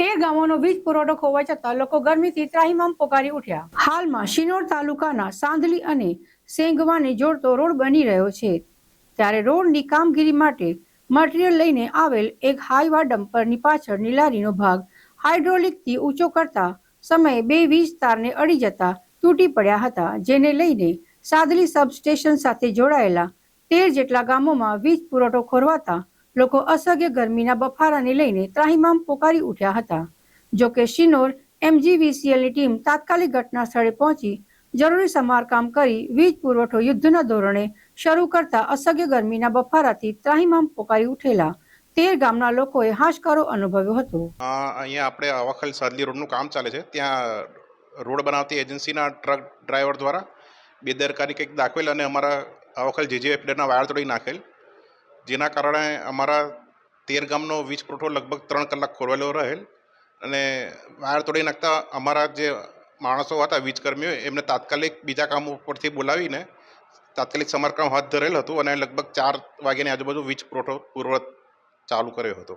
તેર ગામોનો વીજ પુરવઠો ખોવા જતાં લોકો ગરમીથી ત્રાહિમામ પોકારી ઉઠ્યા. હાલમાં શિનોર તાલુકાના સાંદલી અને સેંગવાને જોડતો રોડ બની રહ્યો છે. ત્યારે રોડની કામગીરી માટે મટીરિયલ લઈને આવેલ એક હાઈવા ડમ્પરની પાછળની લારીનો ભાગ હાઇડ્રોલિકથી ઊંચો કરતા સમયે બે વીજ તારને અડી જતા તૂટી પડ્યા હતા, જેને લઈને સાદલી સબસ્ટેશન સાથે જોડાયેલા તેર જેટલા ગામોમાં વીજ પુરવઠો ખોરવાતા લોકો અસહ્ય ગરમીના બફારાને લઈને ત્રાહિમામ પોકારી ઉઠ્યા હતા. જો કે શિનોર એમજીવીસીએલની ટીમ તાત્કાલિક ઘટના સ્થળે પહોંચી જરૂરી સમારકામ કરી વીજ પુરવઠો યુદ્ધના ધોરણે શરૂ કરતા અસહ્ય ગરમીના બફારાથી ત્રાહિમામ પોકારી ઉઠેલા તેર ગામના લોકોએ હાશકારો અનુભવ્યો હતો. અહીંયા આપણે અવાખલ સાદલી રોડનું કામ ચાલે છે. ત્યાં રોડ બનાવતી એજન્સીના ટ્રક ડ્રાઈવર દ્વારા બેદરકારી કંઈક દાખવેલ અને અમારા અવાખલ જેજે ફીડરના વાયર તોડી નાખેલ. જેના કારણે અમારા તેર ગામનો વીજ પુરવઠો લગભગ ત્રણ કલાક ખોરવાયેલો રહેલ અને વાયર તોડી નાખતા અમારા જે માણસો હતા, વીજકર્મીઓ, એમને તાત્કાલિક બીજા કામ ઉપરથી બોલાવીને તાત્કાલિક સમારકામ હાથ ધરેલ હતું અને લગભગ ચાર વાગ્યાની આજુબાજુ વીજ પુરવઠો પૂર્વત ચાલુ કર્યો હતો.